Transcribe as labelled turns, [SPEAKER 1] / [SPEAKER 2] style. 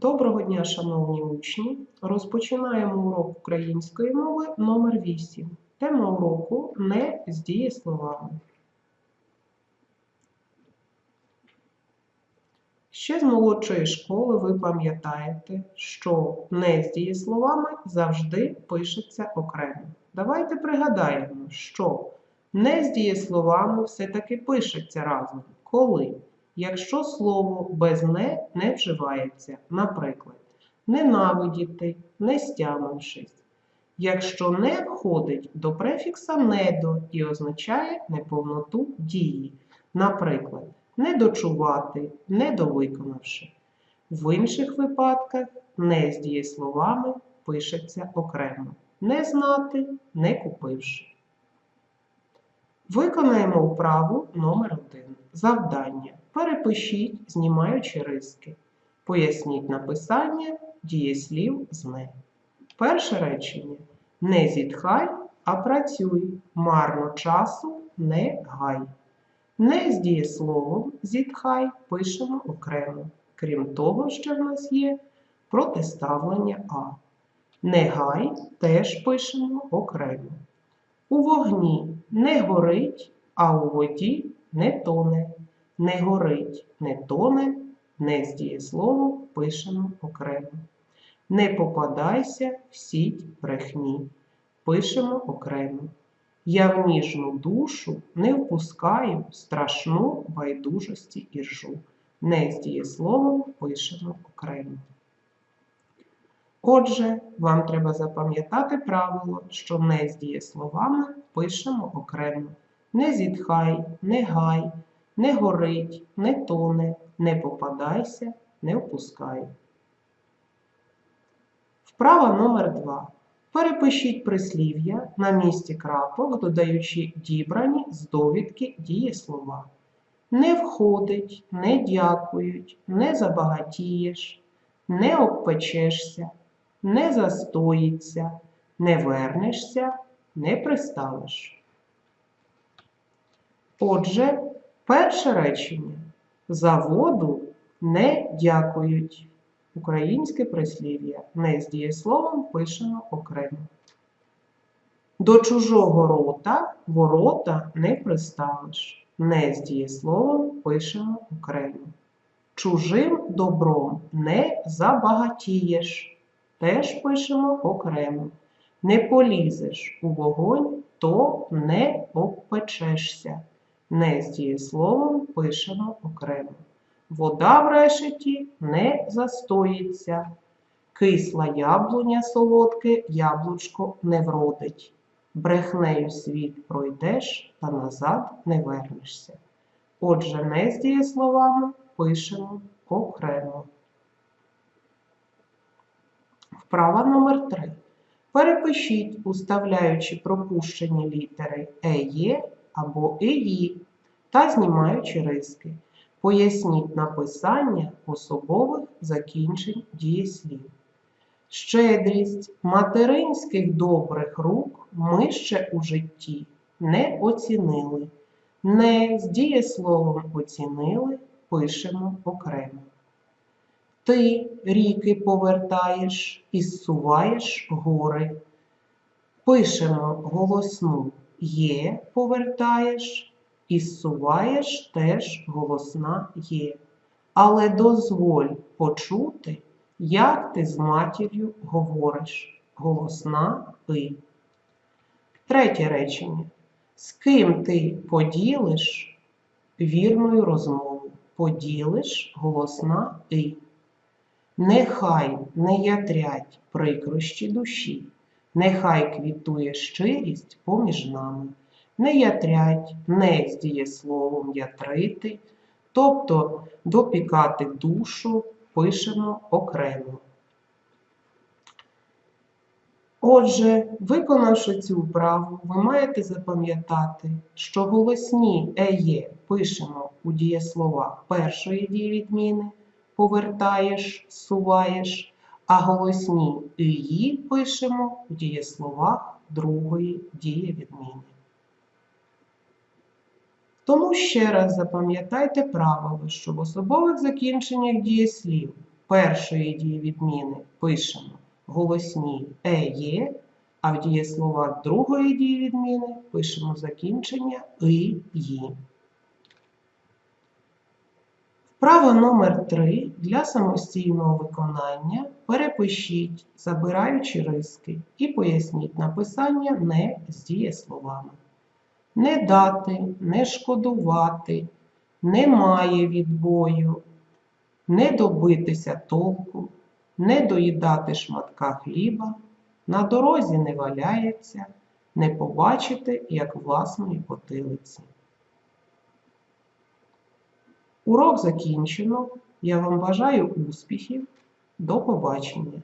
[SPEAKER 1] Доброго дня, шановні учні! Розпочинаємо урок української мови номер 8. Тема уроку не з дієсловами. Ще з молодшої школи ви пам'ятаєте, що не з дієсловами завжди пишеться окремо. Давайте пригадаємо, що не з дієсловами все-таки пишеться разом. Коли? Якщо слово без не не вживається, наприклад, ненавидіти, не стямившись. Якщо не входить до префікса недо і означає неповноту дії, наприклад, недочувати, недовиконавши. В інших випадках не з дієсловами пишеться окремо. Не знати, не купивши. Виконаємо вправу номер 1 Завдання. Перепишіть, знімаючи риски. Поясніть написання дієслів з не. Перше речення. Не зітхай, а працюй. Марно часу не гай. Не з дієсловом зітхай пишемо окремо. Крім того, що в нас є протиставлення А. Не гай теж пишемо окремо. У вогні не горить, а у воді не тоне. Не горить, не тоне, не з дієсловом пишемо окремо. Не попадайся в сіть брехні. Пишемо окремо. Я в ніжну душу не впускаю страшну байдужості і ржу. Не з дієсловом пишемо окремо. Отже, вам треба запам'ятати правило, що не з дієсловами пишемо окремо. Не зітхай, не гай, не горить, не тоне, не попадайся, не впускай. Вправа номер 2. Перепишіть прислів'я на місці крапок, додаючи дібрані з довідки дієслова. Не входить, не дякують, не забагатієш, не обпечешся, не застоїться, не вернешся, не приставиш. Отже, перше речення. За воду не дякують. Українське прислів'я. Не з дієсловом пишемо окремо. До чужого рота ворота не приставиш. Не з дієсловом пишемо окремо. Чужим добром не забагатієш. Теж пишемо окремо. Не полізеш у вогонь, то не обпечешся. Не з дієсловом пишемо окремо. Вода в решеті не застоїться. Кисла яблуня солодке яблучко не вродить. Брехнею світ пройдеш та назад не вернешся. Отже, не з дієсловами пишемо окремо. Вправа номер 3. Перепишіть, уставляючи пропущені літери ЕЄ або Еї та знімаючи риски. Поясніть написання особових закінчень дієслів. Щедрість материнських добрих рук ми ще у житті не оцінили. Не з дієсловом оцінили, пишемо окремо. Ти ріки повертаєш і зсуваєш гори. Пишемо голосну є повертаєш і зсуваєш теж голосна є. Але дозволь почути, як ти з матір'ю говориш. Голосна и. Третє речення. З ким ти поділиш вірною розмову? Поділиш голосна и. Нехай не ятрять прикрощі душі, нехай квітує щирість поміж нами. Не ятрять, не з дієсловом ятрити, тобто допікати душу пишемо окремо. Отже, виконавши цю вправу, ви маєте запам'ятати, що голосні еє пишемо у дієсловах першої дієвідміни, повертаєш, суваєш, а голосні «иї» пишемо у дієсловах другої дієвідміни. Тому ще раз запам'ятайте правило, що в особових закінченнях дієслів першої дієвідміни пишемо голосні е, є, а в дієсловах другої дієвідміни пишемо закінчення и, ї. Вправа номер 3 для самостійного виконання перепишіть, забираючи риски, і поясніть написання не з дієсловами. Не дати, не шкодувати, немає відбою, не добитися толку, не доїдати шматка хліба, на дорозі не валяється, не побачити, як власної потилиці. Урок закінчено. Я вам бажаю успіхів. До побачення!